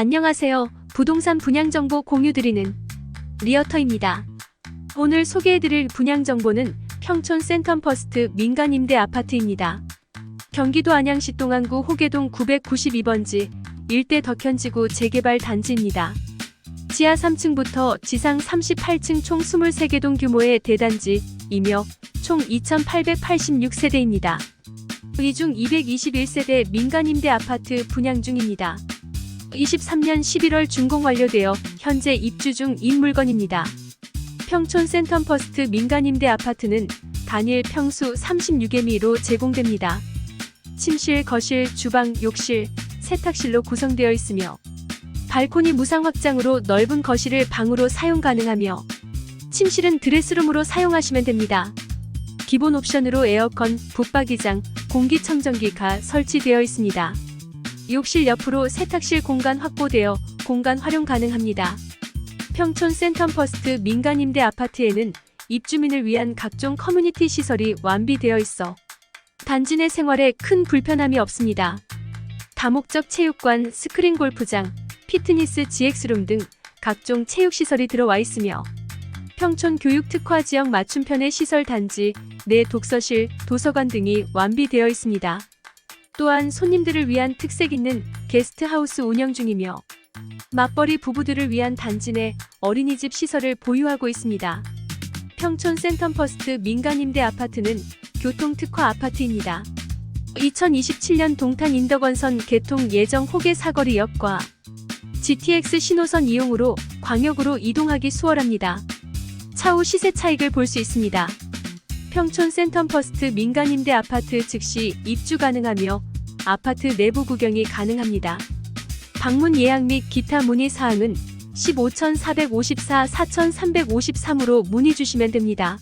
안녕하세요. 부동산 분양 정보 공유 드리는 리어터입니다. 오늘 소개해드릴 분양 정보는 평촌 센텀퍼스트 민간 임대 아파트입니다. 경기도 안양시 동안구 호계동 992번지 일대 덕현지구 재개발 단지입니다. 지하 3층부터 지상 38층 총 23개 동 규모의 대단지이며 총 2,886세대입니다. 이중 221세대 민간 임대 아파트 분양 중입니다. 23년 11월 준공 완료되어 현재 입주 중인 물건입니다. 평촌 센텀퍼스트 민간 임대 아파트는 단일 평수 36개미로 제공됩니다. 침실, 거실, 주방, 욕실, 세탁실로 구성되어 있으며 발코니 무상 확장으로 넓은 거실을 방으로 사용 가능하며 침실은 드레스룸으로 사용하시면 됩니다. 기본 옵션으로 에어컨, 붙박이장, 공기청정기가 설치되어 있습니다. 욕실 옆으로 세탁실 공간 확보되어 공간 활용 가능합니다. 평촌 센텀퍼스트 민간 임대 아파트에는 입주민을 위한 각종 커뮤니티 시설이 완비되어 있어 단지 내 생활에 큰 불편함이 없습니다. 다목적 체육관, 스크린 골프장, 피트니스 GX룸 등 각종 체육시설이 들어와 있으며 평촌 교육 특화 지역 맞춤편의 시설 단지, 내 독서실, 도서관 등이 완비되어 있습니다. 또한 손님들을 위한 특색 있는 게스트하우스 운영 중이며 맞벌이 부부들을 위한 단지 내 어린이집 시설을 보유하고 있습니다. 평촌 센텀퍼스트 민간 임대 아파트는 교통 특화 아파트입니다. 2027년 동탄 인덕원선 개통 예정 호계 사거리역과 GTX 신호선 이용으로 광역으로 이동하기 수월합니다. 차후 시세 차익을 볼 수 있습니다. 평촌 센텀퍼스트 민간 임대 아파트 즉시 입주 가능하며 아파트 내부 구경이 가능합니다. 방문 예약 및 기타 문의 사항은 15454 4353으로 문의 주시면 됩니다.